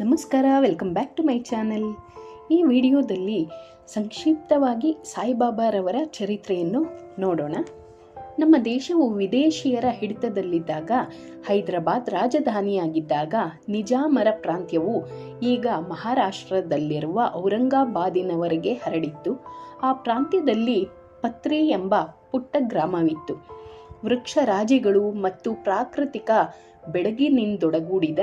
ನಮಸ್ಕಾರ welcome back to my channel ಈ ವಿಡಿಯೋದಲ್ಲಿ ಸಂಕ್ಷಿಪ್ತವಾಗಿ ಸಾಯಿಬಾಬಾರವರ ಚರಿತ್ರೆಯನ್ನು ನೋಡೋಣ. ನಮ್ಮ ದೇಶವು ವಿದೇಶಿಯರ ಹಿಡಿತದಲ್ಲಿದ್ದಾಗ, ಹೈದರಾಬಾದ್ ರಾಜಧಾನಿಯಾಗಿದ್ದಾಗ ನಿಜಾಮರ ಪ್ರಾಂತ್ಯವು ಈಗ ಮಹಾರಾಷ್ಟ್ರದಲ್ಲಿರುವ ಔರಂಗಾಬಾದಿನವರೆಗೆ ಹರಡಿತ್ತು. ಆ ಪ್ರಾಂತ್ಯದಲ್ಲಿ ಪತ್ರಿ ಎಂಬ ಪುಟ್ಟ ಗ್ರಾಮವಿತ್ತು. ವೃಕ್ಷರಾಜಿಗಳು ಮತ್ತು ಪ್ರಾಕೃತಿಕ ಬೆಡಗಿನಿಂದೊಡಗೂಡಿದ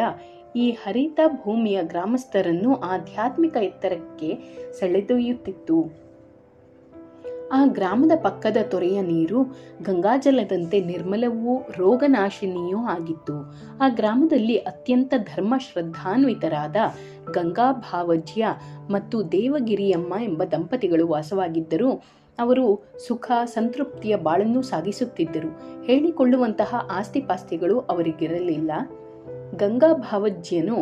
ಈ ಹರಿತ ಭೂಮಿಯ ಗ್ರಾಮಸ್ಥರನ್ನು ಆಧ್ಯಾತ್ಮಿಕ ಎತ್ತರಕ್ಕೆ ಸೆಳೆದೊಯ್ಯುತ್ತಿತ್ತು. ಆ ಗ್ರಾಮದ ಪಕ್ಕದ ತೊರೆಯ ನೀರು ಗಂಗಾಜಲದಂತೆ ನಿರ್ಮಲವೂ ರೋಗನಾಶಿನಿಯೂ ಆಗಿತ್ತು. ಆ ಗ್ರಾಮದಲ್ಲಿ ಅತ್ಯಂತ ಧರ್ಮ ಶ್ರದ್ಧಾನ್ವಿತರಾದ ಗಂಗಾ ಭಾವಜ್ಯ ಮತ್ತು ದೇವಗಿರಿಯಮ್ಮ ಎಂಬ ದಂಪತಿಗಳು ವಾಸವಾಗಿದ್ದರು. ಅವರು ಸುಖ, ಸಂತೃಪ್ತಿಯ ಬಾಳನ್ನು ಸಾಗಿಸುತ್ತಿದ್ದರು. ಹೇಳಿಕೊಳ್ಳುವಂತಹ ಆಸ್ತಿಪಾಸ್ತಿಗಳು ಅವರಿಗಿರಲಿಲ್ಲ. ಗಂಗಾ ಭಾವಜ್ಜಿಯನ್ನು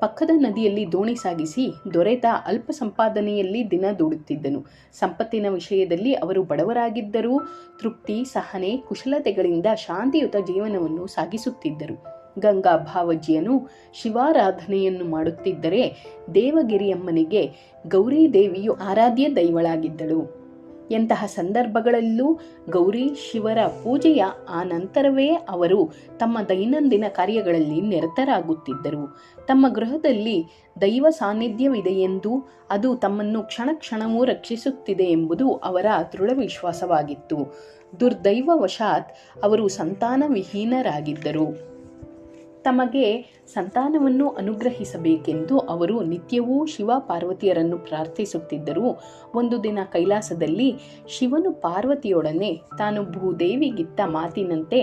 ಪಕ್ಕದ ನದಿಯಲ್ಲಿ ದೋಣಿ ಸಾಗಿಸಿ ದೊರೆತ ಅಲ್ಪ ಸಂಪಾದನೆಯಲ್ಲಿ ದಿನ ದೂಡುತ್ತಿದ್ದನು. ಸಂಪತ್ತಿನ ವಿಷಯದಲ್ಲಿ ಅವರು ಬಡವರಾಗಿದ್ದರೂ ತೃಪ್ತಿ, ಸಹನೆ, ಕುಶಲತೆಗಳಿಂದ ಶಾಂತಿಯುತ ಜೀವನವನ್ನು ಸಾಗಿಸುತ್ತಿದ್ದರು. ಗಂಗಾ ಭಾವಜ್ಜಿಯನು ಶಿವಾರಾಧನೆಯನ್ನು ಮಾಡುತ್ತಿದ್ದರೆ ದೇವಗಿರಿಯಮ್ಮನಿಗೆ ಗೌರಿ ದೇವಿಯು ಆರಾಧ್ಯ ದೈವಳಾಗಿದ್ದಳು. ಎಂತಹ ಸಂದರ್ಭಗಳಲ್ಲೂ ಗೌರಿ ಶಿವರ ಪೂಜೆಯ ಆ ನಂತರವೇ ಅವರು ತಮ್ಮ ದೈನಂದಿನ ಕಾರ್ಯಗಳಲ್ಲಿ ನಿರತರಾಗುತ್ತಿದ್ದರು. ತಮ್ಮ ಗೃಹದಲ್ಲಿ ದೈವ ಸಾನ್ನಿಧ್ಯವಿದೆಯೆಂದು ಅದು ತಮ್ಮನ್ನು ಕ್ಷಣ ಕ್ಷಣವೂ ರಕ್ಷಿಸುತ್ತಿದೆ ಎಂಬುದು ಅವರ ದೃಢ ವಿಶ್ವಾಸವಾಗಿತ್ತು. ದುರ್ದೈವವಶಾತ್ ಅವರು ಸಂತಾನವಿಹೀನರಾಗಿದ್ದರು. ತಮಗೆ ಸಂತಾನವನ್ನು ಅನುಗ್ರಹಿಸಬೇಕೆಂದು ಅವರು ನಿತ್ಯವೂ ಶಿವ ಪಾರ್ವತಿಯರನ್ನು ಪ್ರಾರ್ಥಿಸುತ್ತಿದ್ದರು. ಒಂದು ದಿನ ಕೈಲಾಸದಲ್ಲಿ ಶಿವನು ಪಾರ್ವತಿಯೊಡನೆ ತಾನು ಭೂದೇವಿಗಿತ್ತ ಮಾತಿನಂತೆ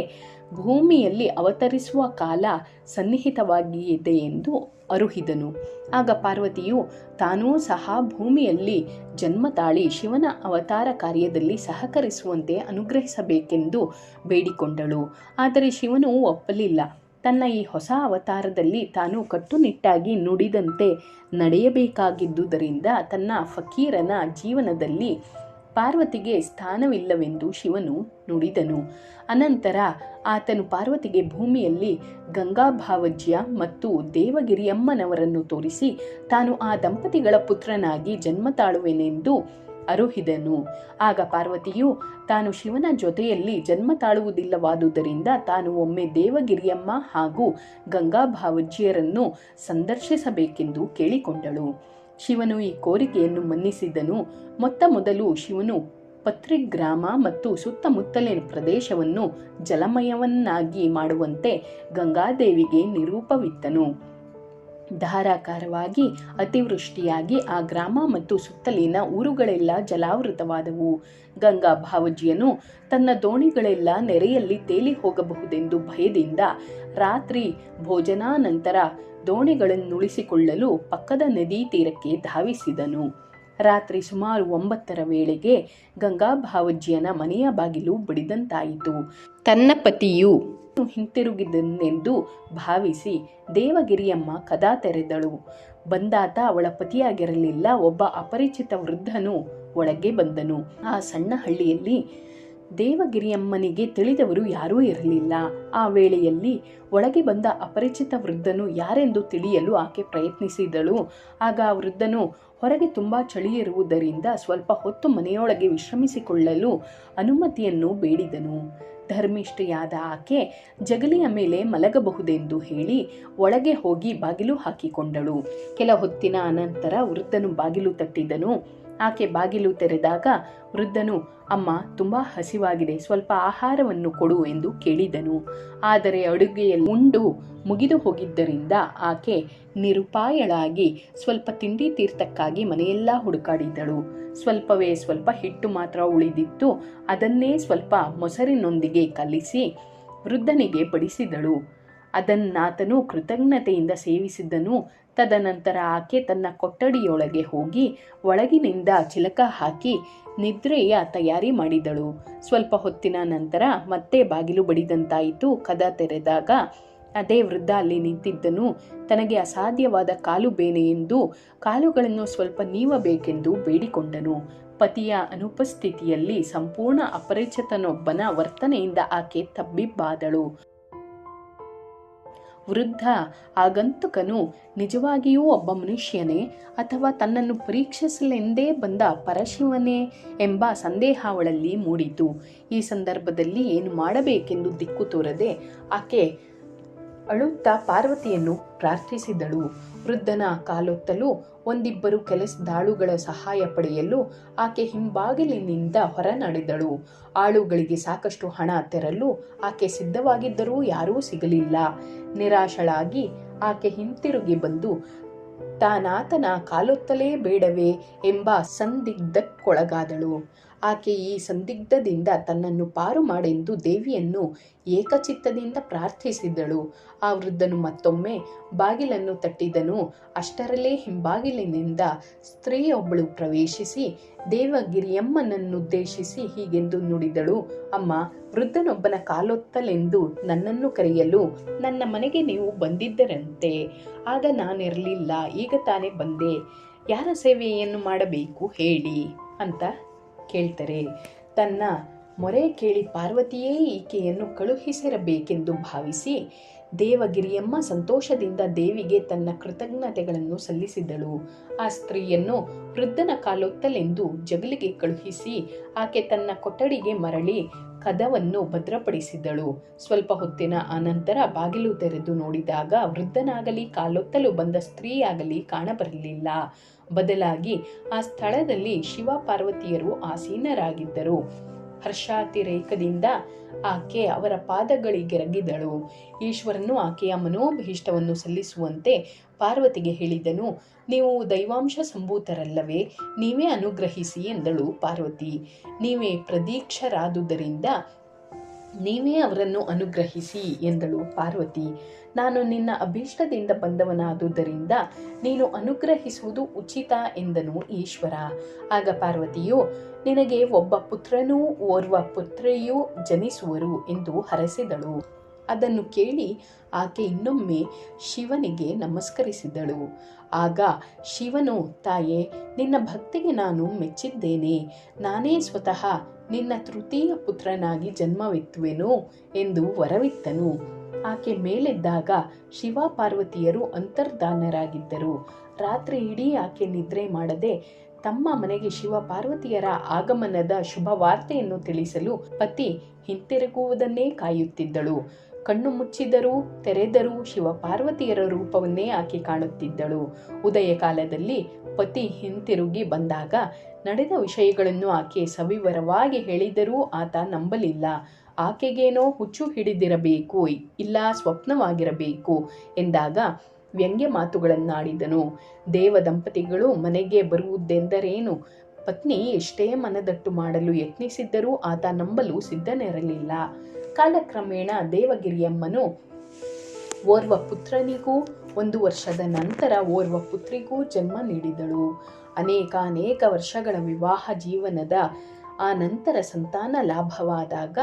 ಭೂಮಿಯಲ್ಲಿ ಅವತರಿಸುವ ಕಾಲ ಸನ್ನಿಹಿತವಾಗಿಯದೆ ಎಂದು ಅರುಹಿದನು. ಆಗ ಪಾರ್ವತಿಯು ತಾನೂ ಸಹ ಭೂಮಿಯಲ್ಲಿ ಜನ್ಮ ತಾಳಿ ಶಿವನ ಅವತಾರ ಕಾರ್ಯದಲ್ಲಿ ಸಹಕರಿಸುವಂತೆ ಅನುಗ್ರಹಿಸಬೇಕೆಂದು ಬೇಡಿಕೊಂಡಳು. ಆದರೆ ಶಿವನು ಒಪ್ಪಲಿಲ್ಲ. ತನ್ನ ಈ ಹೊಸ ಅವತಾರದಲ್ಲಿ ತಾನು ಕಟ್ಟುನಿಟ್ಟಾಗಿ ನುಡಿದಂತೆ ನಡೆಯಬೇಕಾಗಿದ್ದುದರಿಂದ ತನ್ನ ಫಕೀರನ ಜೀವನದಲ್ಲಿ ಪಾರ್ವತಿಗೆ ಸ್ಥಾನವಿಲ್ಲವೆಂದು ಶಿವನು ನುಡಿದನು. ಅನಂತರ ಆತನು ಪಾರ್ವತಿಗೆ ಭೂಮಿಯಲ್ಲಿ ಗಂಗಾಭಾವಜ್ಯ ಮತ್ತು ದೇವಗಿರಿಯಮ್ಮನವರನ್ನು ತೋರಿಸಿ, ತಾನು ಆ ದಂಪತಿಗಳ ಪುತ್ರನಾಗಿ ಜನ್ಮ ತಾಳುವೆನೆಂದು ಅರುಹಿದನು. ಆಗ ಪಾರ್ವತಿಯು, ತಾನು ಶಿವನ ಜೊತೆಯಲ್ಲಿ ಜನ್ಮ ತಾಳುವುದಿಲ್ಲವಾದುದರಿಂದ ತಾನು ಒಮ್ಮೆ ದೇವಗಿರಿಯಮ್ಮ ಹಾಗೂ ಗಂಗಾಭಾವಜ್ಯರನ್ನು ಸಂದರ್ಶಿಸಬೇಕೆಂದು ಕೇಳಿಕೊಂಡಳು. ಶಿವನು ಈ ಕೋರಿಕೆಯನ್ನು ಮನ್ನಿಸಿದನು. ಮೊತ್ತ ಮೊದಲು ಶಿವನು ಪತ್ರಿಗ್ರಾಮ ಮತ್ತು ಸುತ್ತಮುತ್ತಲಿನ ಪ್ರದೇಶವನ್ನು ಜಲಮಯವನ್ನಾಗಿ ಮಾಡುವಂತೆ ಗಂಗಾದೇವಿಗೆ ನಿರೂಪವಿತ್ತನು. ಧಾರಾಕಾರವಾಗಿ ಅತಿವೃಷ್ಟಿಯಾಗಿ ಆ ಗ್ರಾಮ ಮತ್ತು ಸುತ್ತಲಿನ ಊರುಗಳೆಲ್ಲ ಜಲಾವೃತವಾದವು. ಗಂಗಾ ಭಾವಜಿಯನು ತನ್ನ ದೋಣಿಗಳೆಲ್ಲ ನೆರೆಯಲ್ಲಿ ತೇಲಿ ಹೋಗಬಹುದೆಂದು ಭಯದಿಂದ ರಾತ್ರಿ ಭೋಜನಾನಂತರ ದೋಣಿಗಳನ್ನುಳಿಸಿಕೊಳ್ಳಲು ಪಕ್ಕದ ನದಿ ತೀರಕ್ಕೆ ಧಾವಿಸಿದನು. ರಾತ್ರಿ ಸುಮಾರು ಒಂಬತ್ತರ ವೇಳೆಗೆ ಗಂಗಾ ಭಾವಜ್ಜಿಯನ ಮನೆಯ ಬಾಗಿಲು ಬಡಿದಂತಾಯಿತು. ತನ್ನ ಪತಿಯು ಹಿಂತಿರುಗಿದನೆಂದು ಭಾವಿಸಿ ದೇವಗಿರಿಯಮ್ಮ ಕದಾ ತೆರೆದಳು. ಬಂದಾತ ಅವಳ ಪತಿಯಾಗಿರಲಿಲ್ಲ, ಒಬ್ಬ ಅಪರಿಚಿತ ವೃದ್ಧನು ಒಳಗೆ ಬಂದನು. ಆ ಸಣ್ಣ ಹಳ್ಳಿಯಲ್ಲಿ ದೇವಗಿರಿಯಮ್ಮನಿಗೆ ತಿಳಿದವರು ಯಾರೂ ಇರಲಿಲ್ಲ. ಆ ವೇಳೆಯಲ್ಲಿ ಒಳಗೆ ಬಂದ ಅಪರಿಚಿತ ವೃದ್ಧನು ಯಾರೆಂದು ತಿಳಿಯಲು ಆಕೆ ಪ್ರಯತ್ನಿಸಿದಳು. ಆಗ ಆ ವೃದ್ಧನು ಹೊರಗೆ ತುಂಬ ಚಳಿ ಇರುವುದರಿಂದ ಸ್ವಲ್ಪ ಹೊತ್ತು ಮನೆಯೊಳಗೆ ವಿಶ್ರಮಿಸಿಕೊಳ್ಳಲು ಅನುಮತಿಯನ್ನು ಬೇಡಿದನು. ಧರ್ಮಿಷ್ಠೆಯಾದ ಆಕೆ ಜಗಲಿಯ ಮೇಲೆ ಮಲಗಬಹುದೆಂದು ಹೇಳಿ ಒಳಗೆ ಹೋಗಿ ಬಾಗಿಲು ಹಾಕಿಕೊಂಡಳು. ಕೆಲ ಹೊತ್ತಿನ ಅನಂತರ ವೃದ್ಧನು ಬಾಗಿಲು ತಟ್ಟಿದನು. ಆಕೆ ಬಾಗಿಲು ತೆರೆದಾಗ ವೃದ್ಧನು, ಅಮ್ಮ, ತುಂಬ ಹಸಿವಾಗಿದೆ, ಸ್ವಲ್ಪ ಆಹಾರವನ್ನು ಕೊಡು ಎಂದು ಕೇಳಿದನು. ಆದರೆ ಅಡುಗೆಯಲ್ಲಿ ಉಂಡು ಮುಗಿದು ಹೋಗಿದ್ದರಿಂದ ಆಕೆ ನಿರುಪಾಯಳಾಗಿ ಸ್ವಲ್ಪ ತಿಂಡಿ ತೀರ್ಥಕ್ಕಾಗಿ ಮನೆಯೆಲ್ಲ ಹುಡುಕಾಡಿದಳು. ಸ್ವಲ್ಪವೇ ಸ್ವಲ್ಪ ಹಿಟ್ಟು ಮಾತ್ರ ಉಳಿದಿತ್ತು, ಅದನ್ನೇ ಸ್ವಲ್ಪ ಮೊಸರಿನೊಂದಿಗೆ ಕಲಿಸಿ ವೃದ್ಧನಿಗೆ ಬಡಿಸಿದಳು. ಅದನ್ನಾತನು ಕೃತಜ್ಞತೆಯಿಂದ ಸೇವಿಸಿದನು ತದನಂತರ ಆಕೆ ತನ್ನ ಕೊಠಡಿಯೊಳಗೆ ಹೋಗಿ ಒಳಗಿನಿಂದ ಚಿಲಕ ಹಾಕಿ ನಿದ್ರೆಯ ತಯಾರಿ ಮಾಡಿದಳು. ಸ್ವಲ್ಪ ಹೊತ್ತಿನ ನಂತರ ಮತ್ತೆ ಬಾಗಿಲು ಬಡಿದಂತಾಯಿತು. ಕದ ತೆರೆದಾಗ ಅದೇ ವೃದ್ಧ ಅಲ್ಲಿ ನಿಂತಿದ್ದನು. ತನಗೆ ಅಸಾಧ್ಯವಾದ ಕಾಲು ಬೇನೆ ಎಂದು, ಕಾಲುಗಳನ್ನು ಸ್ವಲ್ಪ ನೀವಬೇಕೆಂದು ಬೇಡಿಕೊಂಡನು. ಪತಿಯ ಅನುಪಸ್ಥಿತಿಯಲ್ಲಿ ಸಂಪೂರ್ಣ ಅಪರಿಚಿತನೊಬ್ಬನ ವರ್ತನೆಯಿಂದ ಆಕೆ ತಬ್ಬಿಬ್ಬಾದಳು. ವೃದ್ಧ ಆಗಂತುಕನು ನಿಜವಾಗಿಯೂ ಒಬ್ಬ ಮನುಷ್ಯನೇ ಅಥವಾ ತನ್ನನ್ನು ಪರೀಕ್ಷಿಸಲೆಂದೇ ಬಂದ ಪರಶಿವನೇ ಎಂಬ ಸಂದೇಹ ಅವಳಲ್ಲಿ ಮೂಡಿತು. ಈ ಸಂದರ್ಭದಲ್ಲಿ ಏನು ಮಾಡಬೇಕೆಂದು ದಿಕ್ಕು ತೋರದೆ ಆಕೆ ಅಳುತ್ತಾ ಪಾರ್ವತಿಯನ್ನು ಪ್ರಾರ್ಥಿಸಿದಳು. ವೃದ್ಧನ ಕಾಲೊತ್ತಲು ಒಂದಿಬ್ಬರು ಕೆಲಸದಾಳುಗಳ ಸಹಾಯ ಪಡೆಯಲು ಆಕೆ ಹಿಂಬಾಗಿಲಿನಿಂದ ಹೊರ ನಡೆದಳು ಆಳುಗಳಿಗೆ ಸಾಕಷ್ಟು ಹಣ ತೆರಲು ಆಕೆ ಸಿದ್ಧವಾಗಿದ್ದರೂ ಯಾರೂ ಸಿಗಲಿಲ್ಲ. ನಿರಾಶಳಾಗಿ ಆಕೆ ಹಿಂತಿರುಗಿ ಬಂದು, ತಾನಾತನ ಕಾಲೊತ್ತಲೇ ಬೇಡವೇ ಎಂಬ ಸಂದಿಗ್ಧಕ್ಕೊಳಗಾದಳು. ಆಕೆ ಈ ಸಂದಿಗ್ಧದಿಂದ ತನ್ನನ್ನು ಪಾರು ಮಾಡೆಂದು ದೇವಿಯನ್ನು ಏಕಚಿತ್ತದಿಂದ ಪ್ರಾರ್ಥಿಸಿದಳು. ಆ ವೃದ್ಧನು ಮತ್ತೊಮ್ಮೆ ಬಾಗಿಲನ್ನು ತಟ್ಟಿದನು. ಅಷ್ಟರಲ್ಲೇ ಹಿಂಬಾಗಿಲಿನಿಂದ ಸ್ತ್ರೀಯೊಬ್ಬಳು ಪ್ರವೇಶಿಸಿ ದೇವಗಿರಿಯಮ್ಮನನ್ನುದ್ದೇಶಿಸಿ ಹೀಗೆಂದು ನುಡಿದಳು. ಅಮ್ಮ, ವೃದ್ಧನೊಬ್ಬನ ಕಾಲೊತ್ತಲೆಂದು ನನ್ನನ್ನು ಕರೆಯಲು ನನ್ನ ಮನೆಗೆ ನೀವು ಬಂದಿದ್ದರಂತೆ. ಆಗ ನಾನಿರಲಿಲ್ಲ, ಈಗ ತಾನೇ ಬಂದೆ. ಯಾರ ಸೇವೆಯನ್ನು ಮಾಡಬೇಕು ಹೇಳಿ, ಅಂತ ಕೇಳ್ತಾರೆ ತನ್ನ ಮೊರೆ ಕೇಳಿ ಪಾರ್ವತಿಯೇ ಈಕೆಯನ್ನು ಕಳುಹಿಸಿರಬೇಕೆಂದು ಭಾವಿಸಿ ದೇವಗಿರಿಯಮ್ಮ ಸಂತೋಷದಿಂದ ದೇವಿಗೆ ತನ್ನ ಕೃತಜ್ಞತೆಗಳನ್ನು ಸಲ್ಲಿಸಿದಳು ಆ ಸ್ತ್ರೀಯನ್ನು ವೃದ್ಧನ ಕಾಲೊತ್ತಲೆಂದು ಜಗಲಿಗೆ ಕಳುಹಿಸಿ ಆಕೆ ತನ್ನ ಕೊಠಡಿಗೆ ಮರಳಿ ಕದವನ್ನು ಭದ್ರಪಡಿಸಿದಳು ಸ್ವಲ್ಪ ಹೊತ್ತಿನ ಅನಂತರ ಬಾಗಿಲು ತೆರೆದು ನೋಡಿದಾಗ ವೃದ್ಧನಾಗಲಿ ಕಾಲೊತ್ತಲು ಬಂದ ಸ್ತ್ರೀಯಾಗಲಿ ಕಾಣಬರಲಿಲ್ಲ. ಬದಲಾಗಿ ಆ ಸ್ಥಳದಲ್ಲಿ ಶಿವ ಪಾರ್ವತಿಯರು ಆಸೀನರಾಗಿದ್ದರು. ಹರ್ಷಾತಿರೇಕದಿಂದ ಆಕೆ ಅವರ ಪಾದಗಳಿಗೆರಗಿದಳು. ಈಶ್ವರನು ಆಕೆಯ ಮನೋಭೀಷ್ಟವನ್ನು ಸಲ್ಲಿಸುವಂತೆ ಪಾರ್ವತಿಗೆ ಹೇಳಿದನು, ನೀವು ದೈವಾಂಶ ಸಂಭೂತರಲ್ಲವೇ, ನೀವೇ ಅನುಗ್ರಹಿಸಿ ಎಂದಳು ಪಾರ್ವತಿ. ನೀವೇ ಪ್ರದೀಕ್ಷರಾದುದರಿಂದ ನೀವೇ ಅವರನ್ನು ಅನುಗ್ರಹಿಸಿ ಎಂದಳು ಪಾರ್ವತಿ. ನಾನು ನಿನ್ನ ಅಭೀಷ್ಟದಿಂದ ಬಂದವನಾದುದರಿಂದ ನೀನು ಅನುಗ್ರಹಿಸುವುದು ಉಚಿತ ಎಂದನು ಈಶ್ವರ. ಆಗ ಪಾರ್ವತಿಯು ನಿನಗೆ ಒಬ್ಬ ಪುತ್ರನೂ ಓರ್ವ ಪುತ್ರಿಯೂ ಜನಿಸುವರು ಎಂದು ಹರಸಿದಳು. ಅದನ್ನು ಕೇಳಿ ಆಕೆ ಇನ್ನೊಮ್ಮೆ ಶಿವನಿಗೆ ನಮಸ್ಕರಿಸಿದಳು. ಆಗ ಶಿವನು, ತಾಯೇ, ನಿನ್ನ ಭಕ್ತಿಗೆ ನಾನು ಮೆಚ್ಚಿದ್ದೇನೆ. ನಾನೇ ಸ್ವತಃ ನಿನ್ನ ತೃತೀಯ ಪುತ್ರನಾಗಿ ಜನ್ಮವೆತ್ತುವೆನು ಎಂದು ವರವಿತ್ತನು. ಆಕೆ ಮೇಲೆದ್ದಾಗ ಶಿವ ಪಾರ್ವತಿಯರು ಅಂತರ್ಧಾನರಾಗಿದ್ದರು. ರಾತ್ರಿ ಇಡೀ ಆಕೆ ನಿದ್ರೆ ಮಾಡದೆ ತಮ್ಮ ಮನೆಗೆ ಶಿವ ಪಾರ್ವತಿಯರ ಆಗಮನದ ಶುಭ ವಾರ್ತೆಯನ್ನು ತಿಳಿಸಲು ಪತಿ ಹಿಂತಿರುಗುವುದನ್ನೇ ಕಾಯುತ್ತಿದ್ದಳು. ಕಣ್ಣು ಮುಚ್ಚಿದರೂ ತೆರೆದರೂ ಶಿವ ಪಾರ್ವತಿಯರ ರೂಪವನ್ನೇ ಆಕೆ ಕಾಣುತ್ತಿದ್ದಳು. ಉದಯ ಕಾಲದಲ್ಲಿ ಪತಿ ಹಿಂತಿರುಗಿ ಬಂದಾಗ ನಡೆದ ವಿಷಯಗಳನ್ನು ಆಕೆ ಸವಿವರವಾಗಿ ಹೇಳಿದರೂ ಆತ ನಂಬಲಿಲ್ಲ. ಆಕೆಗೇನೋ ಹುಚ್ಚು ಹಿಡಿದಿರಬೇಕು, ಇಲ್ಲ ಸ್ವಪ್ನವಾಗಿರಬೇಕು ಎಂದಾಗ ವ್ಯಂಗ್ಯ ಮಾತುಗಳನ್ನಾಡಿದನು. ದೇವ ದಂಪತಿಗಳು ಮನೆಗೆ ಬರುವುದೆಂದರೇನು? ಪತ್ನಿ ಎಷ್ಟೇ ಮನದಟ್ಟು ಮಾಡಲು ಯತ್ನಿಸಿದ್ದರೂ ಆತ ನಂಬಲು ಸಿದ್ಧನಿರಲಿಲ್ಲ. ಕಾಲಕ್ರಮೇಣ ದೇವಗಿರಿಯಮ್ಮನು ಓರ್ವ ಪುತ್ರನಿಗೂ, ಒಂದು ವರ್ಷದ ನಂತರ ಓರ್ವ ಪುತ್ರಿಗೂ ಜನ್ಮ ನೀಡಿದಳು. ಅನೇಕ ಅನೇಕ ವರ್ಷಗಳ ವಿವಾಹ ಜೀವನದ ಆ ನಂತರ ಸಂತಾನ ಲಾಭವಾದಾಗ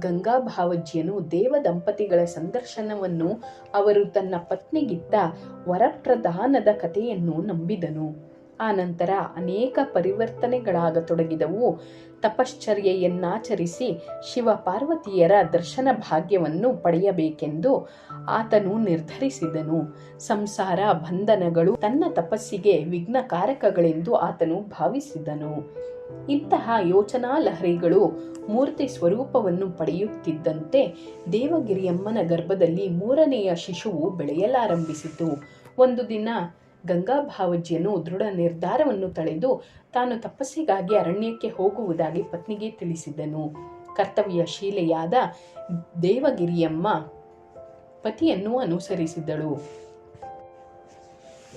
ಗಂಗಾ ಭಾವಜ್ಯನು ದೇವ ದಂಪತಿಗಳ ಸಂದರ್ಶನವನ್ನು ಅವರು ತನ್ನ ಪತ್ನಿಗಿತ್ತ ವರಪ್ರದಾನದ ಕಥೆಯನ್ನು ನಂಬಿದನು. ಆ ನಂತರ ಅನೇಕ ಪರಿವರ್ತನೆಗಳಾಗತೊಡಗಿದವು. ತಪಶ್ಚರ್ಯೆಯನ್ನಾಚರಿಸಿ ಶಿವ ಪಾರ್ವತಿಯರ ದರ್ಶನ ಭಾಗ್ಯವನ್ನು ಪಡೆಯಬೇಕೆಂದು ಆತನು ನಿರ್ಧರಿಸಿದನು. ಸಂಸಾರ ಬಂಧನಗಳು ತನ್ನ ತಪಸ್ಸಿಗೆ ವಿಘ್ನಕಾರಕಗಳೆಂದು ಆತನು ಭಾವಿಸಿದನು. ಇಂತಹ ಯೋಚನಾ ಲಹರಿಗಳು ಮೂರ್ತಿ ಸ್ವರೂಪವನ್ನು ಪಡೆಯುತ್ತಿದ್ದಂತೆ ದೇವಗಿರಿಯಮ್ಮನ ಗರ್ಭದಲ್ಲಿ ಮೂರನೆಯ ಶಿಶುವು ಬೆಳೆಯಲಾರಂಭಿಸಿತು. ಒಂದು ದಿನ ಗಂಗಾಭಾವಜ್ಯನು ದೃಢ ನಿರ್ಧಾರವನ್ನು ತಳೆದು ತಾನು ತಪಸ್ಸಿಗಾಗಿ ಅರಣ್ಯಕ್ಕೆ ಹೋಗುವುದಾಗಿ ಪತ್ನಿಗೆ ತಿಳಿಸಿದನು. ಕರ್ತವ್ಯಶೀಲೆಯಾದ ದೇವಗಿರಿಯಮ್ಮ ಪತಿಯನ್ನು ಅನುಸರಿಸಿದಳು.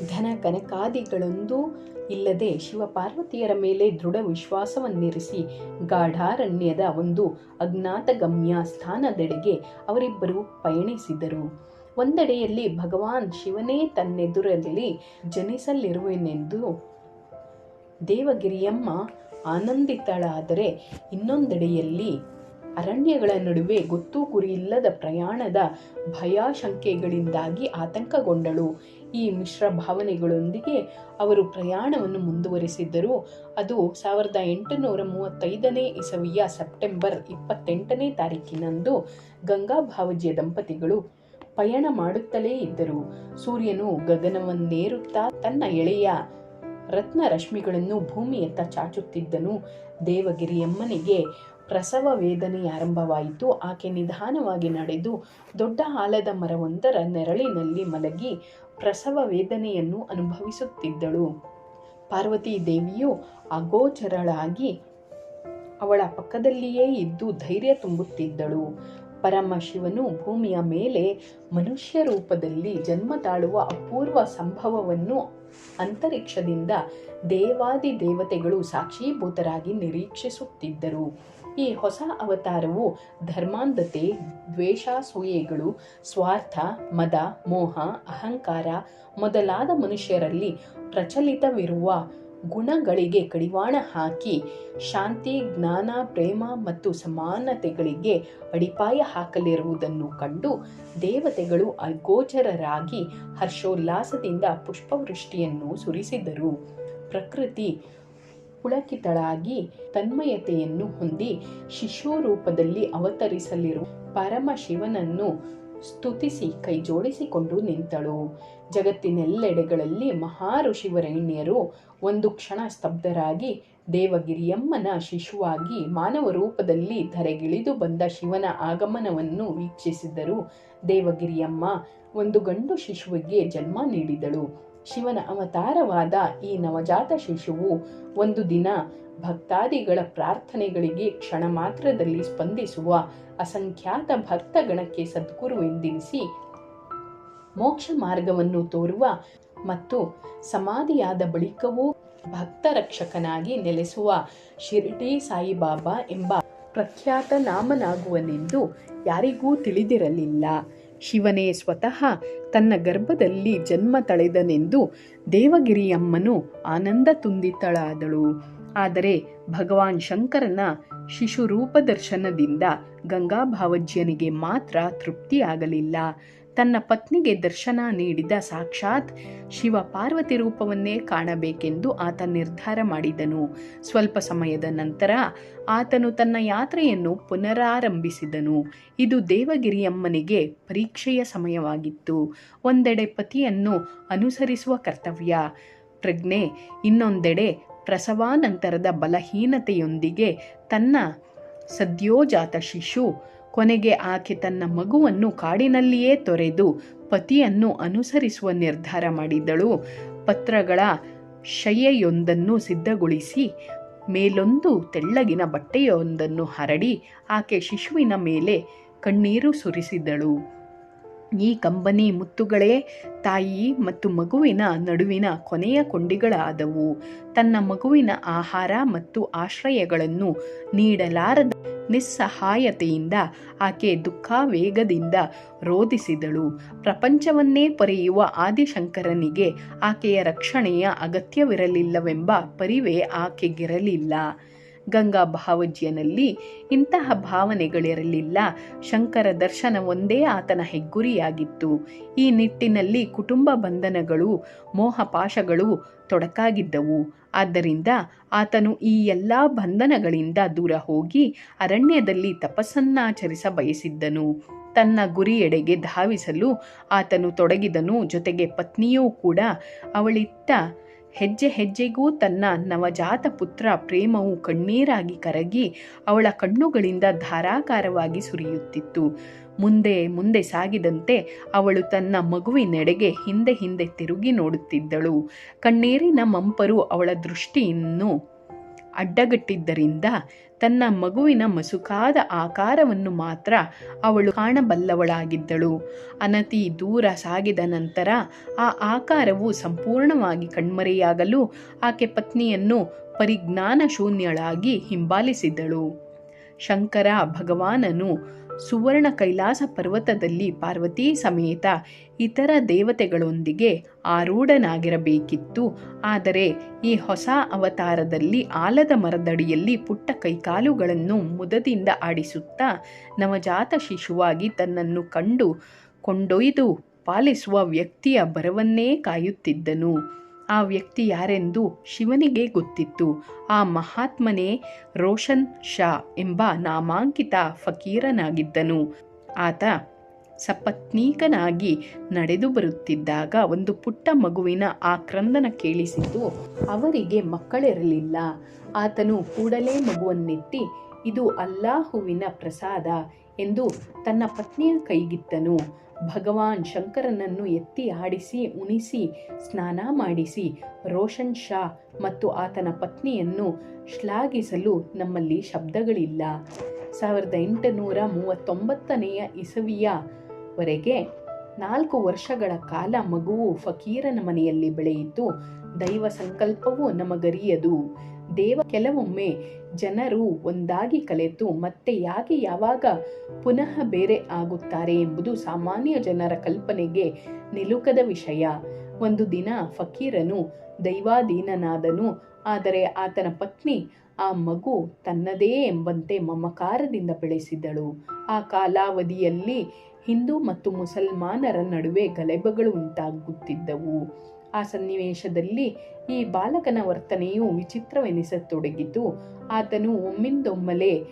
ಧನ ಕನಕಾದಿಗಳೊಂದೂ ಇಲ್ಲದೆ ಶಿವಪಾರ್ವತಿಯರ ಮೇಲೆ ದೃಢ ವಿಶ್ವಾಸವನ್ನಿರಿಸಿ ಗಾಢಾರಣ್ಯದ ಒಂದು ಅಜ್ಞಾತಗಮ್ಯ ಸ್ಥಾನದೆಡೆಗೆ ಅವರಿಬ್ಬರು ಪಯಣಿಸಿದರು. ಒಂದೆಡೆಯಲ್ಲಿ ಭಗವಾನ್ ಶಿವನೇ ತನ್ನೆದುರಲ್ಲಿ ಜನಿಸಲಿರುವೆನೆಂದು ದೇವಗಿರಿಯಮ್ಮ ಆನಂದಿತಳಾದರೆ ಇನ್ನೊಂದೆಡೆಯಲ್ಲಿ ಅರಣ್ಯಗಳ ನಡುವೆ ಗೊತ್ತು ಗುರಿಯಿಲ್ಲದ ಪ್ರಯಾಣದ ಭಯಾಶಂಕೆಗಳಿಂದಾಗಿ ಆತಂಕಗೊಂಡಳು. ಈ ಮಿಶ್ರ ಭಾವನೆಗಳೊಂದಿಗೆ ಅವರು ಪ್ರಯಾಣವನ್ನು ಮುಂದುವರಿಸಿದ್ದರು. ಅದು ಸಾವಿರದ ಎಂಟುನೂರ ಮೂವತ್ತೈದನೇ ಇಸವಿಯ ಸೆಪ್ಟೆಂಬರ್ ಇಪ್ಪತ್ತೆಂಟನೇ ತಾರೀಕಿನಂದು ಗಂಗಾ ಭಾವಜ್ಯ ದಂಪತಿಗಳು ಪಯಣ ಮಾಡುತ್ತಲೇ ಇದ್ದರು. ಸೂರ್ಯನು ಗಗನವನ್ನೇರುತ್ತಾ ತನ್ನ ಎಳೆಯ ರತ್ನ ರಶ್ಮಿಗಳನ್ನು ಭೂಮಿಯತ್ತ ಚಾಚುತ್ತಿದ್ದನು. ದೇವಗಿರಿಯಮ್ಮನಿಗೆ ಪ್ರಸವ ವೇದನೆ ಆರಂಭವಾಯಿತು. ಆಕೆ ನಿಧಾನವಾಗಿ ನಡೆದು ದೊಡ್ಡ ಆಲದ ಮರವೊಂದರ ನೆರಳಿನಲ್ಲಿ ಮಲಗಿ ಪ್ರಸವ ವೇದನೆಯನ್ನು ಅನುಭವಿಸುತ್ತಿದ್ದಳು. ಪಾರ್ವತಿ ದೇವಿಯು ಅಗೋಚರಳಾಗಿ ಅವಳ ಪಕ್ಕದಲ್ಲಿಯೇ ಇದ್ದು ಧೈರ್ಯ ತುಂಬುತ್ತಿದ್ದಳು. ಪರಮಶಿವನು ಭೂಮಿಯ ಮೇಲೆ ಮನುಷ್ಯ ರೂಪದಲ್ಲಿ ಜನ್ಮ ತಾಳುವ ಅಪೂರ್ವ ಸಂಭವವನ್ನು ಅಂತರಿಕ್ಷದಿಂದ ದೇವಾದಿ ದೇವತೆಗಳು ಸಾಕ್ಷೀಭೂತರಾಗಿ ನಿರೀಕ್ಷಿಸುತ್ತಿದ್ದರು. ಈ ಹೊಸ ಅವತಾರವು ಧರ್ಮಾಂಧತೆ ದ್ವೇಷಾಸೂಯೆಗಳು ಸ್ವಾರ್ಥ, ಮದ, ಮೋಹ, ಅಹಂಕಾರ ಮೊದಲಾದ ಮನುಷ್ಯರಲ್ಲಿ ಪ್ರಚಲಿತವಿರುವ ಗುಣಗಳಿಗೆ ಕಡಿವಾಣ ಹಾಕಿ ಶಾಂತಿ, ಜ್ಞಾನ, ಪ್ರೇಮ ಮತ್ತು ಸಮಾನತೆಗಳಿಗೆ ಅಡಿಪಾಯ ಹಾಕಲಿರುವುದನ್ನು ಕಂಡು ದೇವತೆಗಳು ಅಗೋಚರರಾಗಿ ಹರ್ಷೋಲ್ಲಾಸದಿಂದ ಪುಷ್ಪವೃಷ್ಟಿಯನ್ನು ಸುರಿಸಿದರು. ಪ್ರಕೃತಿ ಪುಳಕಿತಳಾಗಿ ತನ್ಮಯತೆಯನ್ನು ಹೊಂದಿ ಶಿಶು ರೂಪದಲ್ಲಿ ಅವತರಿಸಲಿರುವ ಪರಮಶಿವನನ್ನು ಸ್ತುತಿಸಿ ಕೈಜೋಡಿಸಿಕೊಂಡು ನಿಂತಳು. ಜಗತ್ತಿನೆಲ್ಲೆಡೆಗಳಲ್ಲಿ ಮಹಾ ಋಷಿವರಣ್ಯರು ಒಂದು ಕ್ಷಣ ಸ್ತಬ್ಧರಾಗಿ ದೇವಗಿರಿಯಮ್ಮನ ಶಿಶುವಾಗಿ ಮಾನವ ರೂಪದಲ್ಲಿ ಧರೆಗಿಳಿದು ಬಂದ ಶಿವನ ಆಗಮನವನ್ನು ವೀಕ್ಷಿಸಿದರು. ದೇವಗಿರಿಯಮ್ಮ ಒಂದು ಗಂಡು ಶಿಶುವಿಗೆ ಜನ್ಮ ನೀಡಿದಳು. ಶಿವನ ಅವತಾರವಾದ ಈ ನವಜಾತ ಶಿಶುವು ಒಂದು ದಿನ ಭಕ್ತಾದಿಗಳ ಪ್ರಾರ್ಥನೆಗಳಿಗೆ ಕ್ಷಣ ಮಾತ್ರದಲ್ಲಿ ಸ್ಪಂದಿಸುವ ಅಸಂಖ್ಯಾತ ಭಕ್ತಗಣಕ್ಕೆ ಸದ್ಗುರುವೆಂದೆನಿಸಿ ಮೋಕ್ಷ ಮಾರ್ಗವನ್ನು ತೋರುವ ಮತ್ತು ಸಮಾಧಿಯಾದ ಬಳಿಕವೂ ಭಕ್ತರಕ್ಷಕನಾಗಿ ನೆಲೆಸುವ ಶಿರಡಿ ಸಾಯಿಬಾಬಾ ಎಂಬ ಪ್ರಖ್ಯಾತ ನಾಮನಾಗುವನೆಂದು ಯಾರಿಗೂ ತಿಳಿದಿರಲಿಲ್ಲ. ಶಿವನೇ ಸ್ವತಃ ತನ್ನ ಗರ್ಭದಲ್ಲಿ ಜನ್ಮ ತಳೆದನೆಂದು ದೇವಗಿರಿಯಮ್ಮನು ಆನಂದ ತುಂದಿತಳಾದಳು ಆದರೆ ಭಗವಾನ್ ಶಂಕರನ ಶಿಶುರೂಪ ದರ್ಶನದಿಂದ ಗಂಗಾಭಾವಜ್ಯನಿಗೆ ಮಾತ್ರ ತೃಪ್ತಿಯಾಗಲಿಲ್ಲ. ತನ್ನ ಪತ್ನಿಗೆ ದರ್ಶನ ನೀಡಿದ ಸಾಕ್ಷಾತ್ ಶಿವ ಪಾರ್ವತಿ ರೂಪವನ್ನೇ ಕಾಣಬೇಕೆಂದು ಆತ ನಿರ್ಧಾರ ಮಾಡಿದನು. ಸ್ವಲ್ಪ ಸಮಯದ ನಂತರ ಆತನು ತನ್ನ ಯಾತ್ರೆಯನ್ನು ಪುನರಾರಂಭಿಸಿದನು. ಇದು ದೇವಗಿರಿಯಮ್ಮನಿಗೆ ಪರೀಕ್ಷೆಯ ಸಮಯವಾಗಿತ್ತು. ಒಂದೆಡೆ ಪತಿಯನ್ನು ಅನುಸರಿಸುವ ಕರ್ತವ್ಯ. ಪ್ರಜ್ಞೆ, ಇನ್ನೊಂದೆಡೆ ಪ್ರಸವಾನಂತರದ ಬಲಹೀನತೆಯೊಂದಿಗೆ ತನ್ನ ಸದ್ಯೋಜಾತ ಶಿಶು ಕೊನೆಗೆ ಆಕೆ ತನ್ನ ಮಗುವನ್ನು ಕಾಡಿನಲ್ಲಿಯೇ ತೊರೆದು ಪತಿಯನ್ನು ಅನುಸರಿಸುವ ನಿರ್ಧಾರ ಮಾಡಿದಳು. ಪತ್ರಗಳ ಶಯ್ಯೆಯೊಂದನ್ನು ಸಿದ್ಧಗೊಳಿಸಿ ಮೇಲೊಂದು ತೆಳ್ಳಗಿನ ಬಟ್ಟೆಯೊಂದನ್ನು ಹರಡಿ ಆಕೆ ಶಿಶುವಿನ ಮೇಲೆ ಕಣ್ಣೀರು ಸುರಿಸಿದಳು. ಈ ಕಂಬನಿ ಮುತ್ತುಗಳೇ ತಾಯಿ ಮತ್ತು ಮಗುವಿನ ನಡುವಿನ ಕೊನೆಯ ಕೊಂಡಿಗಳಾದವು. ತನ್ನ ಮಗುವಿನ ಆಹಾರ ಮತ್ತು ಆಶ್ರಯಗಳನ್ನು ನೀಡಲಾರದ ನಿಸ್ಸಹಾಯತೆಯಿಂದ ಆಕೆ ದುಃಖಾವೇಗದಿಂದ ರೋಧಿಸಿದಳು. ಪ್ರಪಂಚವನ್ನೇ ಪೊರೆಯುವ ಆದಿಶಂಕರನಿಗೆ ಆಕೆಯ ರಕ್ಷಣೆಯ ಅಗತ್ಯವಿರಲಿಲ್ಲವೆಂಬ ಪರಿವೇ ಆಕೆಗಿರಲಿಲ್ಲ. ಗಂಗಾ ಭಾವಜ್ಯನಲ್ಲಿ ಇಂತಹ ಭಾವನೆಗಳಿರಲಿಲ್ಲ. ಶಂಕರ ದರ್ಶನ ಒಂದೇ ಆತನ ಹೆಗ್ಗುರಿಯಾಗಿತ್ತು. ಈ ನಿಟ್ಟಿನಲ್ಲಿ ಕುಟುಂಬ ಬಂಧನಗಳು ಮೋಹಪಾಶಗಳು ತೊಡಕಾಗಿದ್ದವು. ಆದ್ದರಿಂದ ಆತನು ಈ ಎಲ್ಲ ಬಂಧನಗಳಿಂದ ದೂರ ಹೋಗಿ ಅರಣ್ಯದಲ್ಲಿ ತಪಸ್ಸನ್ನಾಚರಿಸ ಬಯಸಿದ್ದನು ತನ್ನ ಗುರಿಯೆಡೆಗೆ ಧಾವಿಸಲು ಆತನು ತೊಡಗಿದನು. ಜೊತೆಗೆ ಪತ್ನಿಯೂ ಕೂಡ ಅವಳಿತ್ತ ಹೆಜ್ಜೆ ಹೆಜ್ಜೆಗೂ ತನ್ನ ನವಜಾತ ಪುತ್ರ ಪ್ರೇಮವು ಕಣ್ಣೀರಾಗಿ ಕರಗಿ ಅವಳ ಕಣ್ಣುಗಳಿಂದ ಧಾರಾಕಾರವಾಗಿ ಸುರಿಯುತ್ತಿತ್ತು. ಮುಂದೆ ಮುಂದೆ ಸಾಗಿದಂತೆ ಅವಳು ತನ್ನ ಮಗುವಿನೆಡೆಗೆ ಹಿಂದೆ ಹಿಂದೆ ತಿರುಗಿ ನೋಡುತ್ತಿದ್ದಳು. ಕಣ್ಣೀರಿನ ಮಂಪರು ಅವಳ ದೃಷ್ಟಿಯನ್ನು ಅಡ್ಡಗಟ್ಟಿದ್ದರಿಂದ ತನ್ನ ಮಗುವಿನ ಮಸುಕಾದ ಆಕಾರವನ್ನು ಮಾತ್ರ ಅವಳು ಕಾಣಬಲ್ಲವಳಾಗಿದ್ದಳು. ಅನತಿ ದೂರ ಸಾಗಿದ ನಂತರ ಆ ಆಕಾರವು ಸಂಪೂರ್ಣವಾಗಿ ಕಣ್ಮರೆಯಾಗಲು ಆಕೆ ಪತ್ನಿಯನ್ನು ಪರಿಜ್ಞಾನ ಶೂನ್ಯಳಾಗಿ ಹಿಂಬಾಲಿಸಿದಳು. ಶಂಕರ ಭಗವಾನನು ಸುವರ್ಣ ಕೈಲಾಸ ಪರ್ವತದಲ್ಲಿ ಪಾರ್ವತಿ ಸಮೇತ ಇತರ ದೇವತೆಗಳೊಂದಿಗೆ ಆರೂಢನಾಗಿರಬೇಕಿತ್ತು. ಆದರೆ ಈ ಹೊಸ ಅವತಾರದಲ್ಲಿ ಆಲದ ಮರದಡಿಯಲ್ಲಿ ಪುಟ್ಟ ಕೈಕಾಲುಗಳನ್ನು ಮುದದಿಂದ ಆಡಿಸುತ್ತಾ ನವಜಾತ ಶಿಶುವಾಗಿ ತನ್ನನ್ನು ಕಂಡು ಕೊಂಡೊಯ್ದು ಪಾಲಿಸುವ ವ್ಯಕ್ತಿಯ ಬರವನ್ನೇ ಕಾಯುತ್ತಿದ್ದನು. ಆ ವ್ಯಕ್ತಿ ಯಾರೆಂದು ಶಿವನಿಗೆ ಗೊತ್ತಿತ್ತು. ಆ ಮಹಾತ್ಮನೇ ರೋಷನ್ ಶಾ ಎಂಬ ನಾಮಾಂಕಿತ ಫಕೀರನಾಗಿದ್ದನು. ಆತ ಸಪತ್ನೀಕನಾಗಿ ನಡೆದು ಬರುತ್ತಿದ್ದಾಗ ಒಂದು ಪುಟ್ಟ ಮಗುವಿನ ಆ ಕ್ರಂದನ ಕೇಳಿಸಿತು. ಅವರಿಗೆ ಮಕ್ಕಳಿರಲಿಲ್ಲ. ಆತನು ಕೂಡಲೇ ಮಗುವನ್ನೆತ್ತಿ, ಇದು ಅಲ್ಲಾಹುವಿನ ಪ್ರಸಾದ ಎಂದು ತನ್ನ ಪತ್ನಿಯ ಕೈಗಿತ್ತನು. ಭಗವಾನ್ ಶಂಕರನನ್ನು ಎತ್ತಿ ಆಡಿಸಿ, ಉಣಿಸಿ, ಸ್ನಾನ ಮಾಡಿಸಿ, ರೋಷನ್ ಶಾ ಮತ್ತು ಆತನ ಪತ್ನಿಯನ್ನು ಶ್ಲಾಘಿಸಲು ನಮ್ಮಲ್ಲಿ ಶಬ್ದಗಳಿಲ್ಲ. ಸಾವಿರದ ಎಂಟುನೂರ ಮೂವತ್ತೊಂಬತ್ತನೆಯ ಇಸವಿಯವರೆಗೆ ನಾಲ್ಕು ವರ್ಷಗಳ ಕಾಲ ಮಗುವು ಫಕೀರನ ಮನೆಯಲ್ಲಿ ಬೆಳೆಯಿತು. ದೈವ ಸಂಕಲ್ಪವು ನಮಗರಿಯದು. ದೇವ ಕೆಲವೊಮ್ಮೆ ಜನರು ಒಂದಾಗಿ ಕಲೆತು ಮತ್ತೆ ಯಾಕೆ ಯಾವಾಗ ಪುನಃ ಬೇರೆ ಆಗುತ್ತಾರೆ ಎಂಬುದು ಸಾಮಾನ್ಯ ಜನರ ಕಲ್ಪನೆಗೆ ನಿಲುಕದ ವಿಷಯ. ಒಂದು ದಿನ ಫಕೀರನು ದೈವಾಧೀನನಾದನು, ಆದರೆ ಆತನ ಪತ್ನಿ ಆ ಮಗು ತನ್ನದೇ ಎಂಬಂತೆ ಮಮಕಾರದಿಂದ ಬೆಳೆಸಿದಳು. ಆ ಕಾಲಾವಧಿಯಲ್ಲಿ ಹಿಂದೂ ಮತ್ತು ಮುಸಲ್ಮಾನರ ನಡುವೆ ಗಲಭೆಗಳು ಉಂಟಾಗುತ್ತಿದ್ದವು. ಆ ಸನ್ನಿವೇಶದಲ್ಲಿ ಈ ಬಾಲಕನ ವರ್ತನೆಯು ವಿಚಿತ್ರವೆನಿಸತೊಡಗಿತು. ಆತನು ಒಮ್ಮಿಂದೊಮ್ಮಲೆ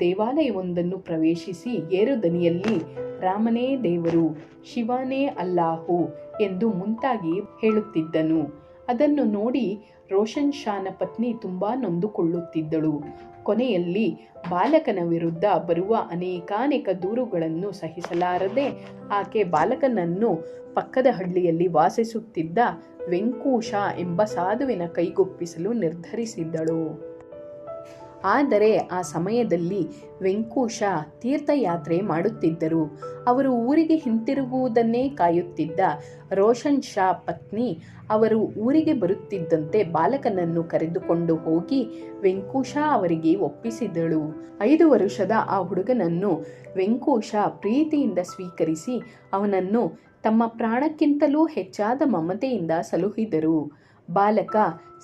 ದೇವಾಲಯವೊಂದನ್ನು ಪ್ರವೇಶಿಸಿ ಏರುದನಿಯಲ್ಲಿ, ರಾಮನೇ ದೇವರು, ಶಿವನೇ ಅಲ್ಲಾಹು ಎಂದು ಮುಂತಾಗಿ ಹೇಳುತ್ತಿದ್ದನು. ಅದನ್ನು ನೋಡಿ ರೋಷನ್ ಶಾನ ಪತ್ನಿ ತುಂಬಾ ನೊಂದುಕೊಳ್ಳುತ್ತಿದ್ದಳು. ಕೊನೆಯಲ್ಲಿ ಬಾಲಕನ ವಿರುದ್ಧ ಬರುವ ಅನೇಕಾನೇಕ ದೂರುಗಳನ್ನು ಸಹಿಸಲಾರದೆ ಆಕೆ ಬಾಲಕನನ್ನು ಪಕ್ಕದ ಹಳ್ಳಿಯಲ್ಲಿ ವಾಸಿಸುತ್ತಿದ್ದ ವೆಂಕೂಶ ಎಂಬ ಸಾಧುವಿನ ಕೈಗೊಪ್ಪಿಸಲು ನಿರ್ಧರಿಸಿದ್ದಳು. ಆದರೆ ಆ ಸಮಯದಲ್ಲಿ ವೆಂಕೂಶ ತೀರ್ಥಯಾತ್ರೆ ಮಾಡುತ್ತಿದ್ದರು. ಅವರು ಊರಿಗೆ ಹಿಂತಿರುಗುವುದನ್ನೇ ಕಾಯುತ್ತಿದ್ದ ರೋಷನ್ ಶಾ ಪತ್ನಿ ಅವರು ಊರಿಗೆ ಬರುತ್ತಿದ್ದಂತೆ ಬಾಲಕನನ್ನು ಕರೆದುಕೊಂಡು ಹೋಗಿ ವೆಂಕೂಶ ಅವರಿಗೆ ಒಪ್ಪಿಸಿದಳು. ಐದು ವರುಷದ ಆ ಹುಡುಗನನ್ನು ವೆಂಕೂಶ ಪ್ರೀತಿಯಿಂದ ಸ್ವೀಕರಿಸಿ ಅವನನ್ನು ತಮ್ಮ ಪ್ರಾಣಕ್ಕಿಂತಲೂ ಹೆಚ್ಚಾದ ಮಮತೆಯಿಂದ ಸಲುಹಿದರು. ಬಾಲಕ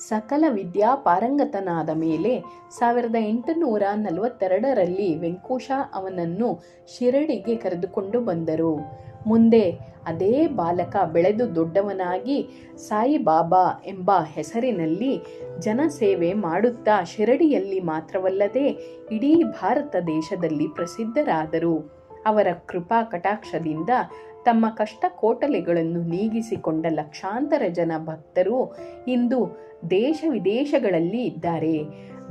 ಸಕಲ ವಿದ್ಯಾ ಪಾರಂಗತನಾದ ಮೇಲೆ ಸಾವಿರದ ಎಂಟುನೂರ ನಲವತ್ತೆರಡರಲ್ಲಿ ವೆಂಕೂಶ ಅವನನ್ನು ಶಿರಡಿಗೆ ಕರೆದುಕೊಂಡು ಬಂದರು. ಮುಂದೆ ಅದೇ ಬಾಲಕ ಬೆಳೆದು ದೊಡ್ಡವನಾಗಿ ಸಾಯಿಬಾಬಾ ಎಂಬ ಹೆಸರಿನಲ್ಲಿ ಜನಸೇವೆ ಮಾಡುತ್ತಾ ಶಿರಡಿಯಲ್ಲಿ ಮಾತ್ರವಲ್ಲದೆ ಇಡೀ ಭಾರತ ದೇಶದಲ್ಲಿ ಪ್ರಸಿದ್ಧರಾದರು. ಅವರ ಕೃಪಾ ಕಟಾಕ್ಷದಿಂದ ತಮ್ಮ ಕಷ್ಟ ಕೋಟಲೆಗಳನ್ನು ನೀಗಿಸಿಕೊಂಡ ಲಕ್ಷಾಂತರ ಜನ ಭಕ್ತರು ಇಂದು ದೇಶ ವಿದೇಶಗಳಲ್ಲಿ ಇದ್ದಾರೆ.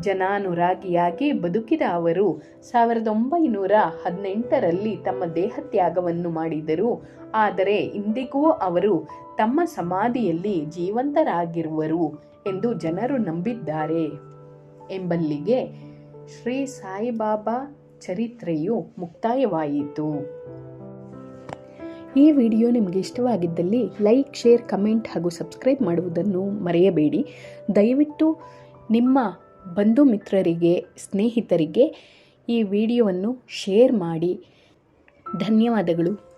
ಜನಾನುರಾಗಿಯಾಗಿ ಬದುಕಿದ ಅವರು ಸಾವಿರದ ಒಂಬೈನೂರ ಹದಿನೆಂಟರಲ್ಲಿ ತಮ್ಮ ದೇಹತ್ಯಾಗವನ್ನು ಮಾಡಿದರು. ಆದರೆ ಇಂದಿಗೂ ಅವರು ತಮ್ಮ ಸಮಾಧಿಯಲ್ಲಿ ಜೀವಂತರಾಗಿರುವರು ಎಂದು ಜನರು ನಂಬಿದ್ದಾರೆ. ಎಂಬಲ್ಲಿಗೆ ಶ್ರೀ ಸಾಯಿಬಾಬಾ ಚರಿತ್ರೆಯು ಮುಕ್ತಾಯವಾಯಿತು. ಈ ವಿಡಿಯೋ ನಿಮಗೆ ಇಷ್ಟವಾಗಿದ್ದಲ್ಲಿ ಲೈಕ್, ಶೇರ್, ಕಮೆಂಟ್ ಹಾಗೂ ಸಬ್ಸ್ಕ್ರೈಬ್ ಮಾಡುವುದನ್ನು ಮರೆಯಬೇಡಿ. ದಯವಿಟ್ಟು ನಿಮ್ಮ ಬಂಧು ಮಿತ್ರರಿಗೆ, ಸ್ನೇಹಿತರಿಗೆ ಈ ವಿಡಿಯೋವನ್ನು ಶೇರ್ ಮಾಡಿ. ಧನ್ಯವಾದಗಳು.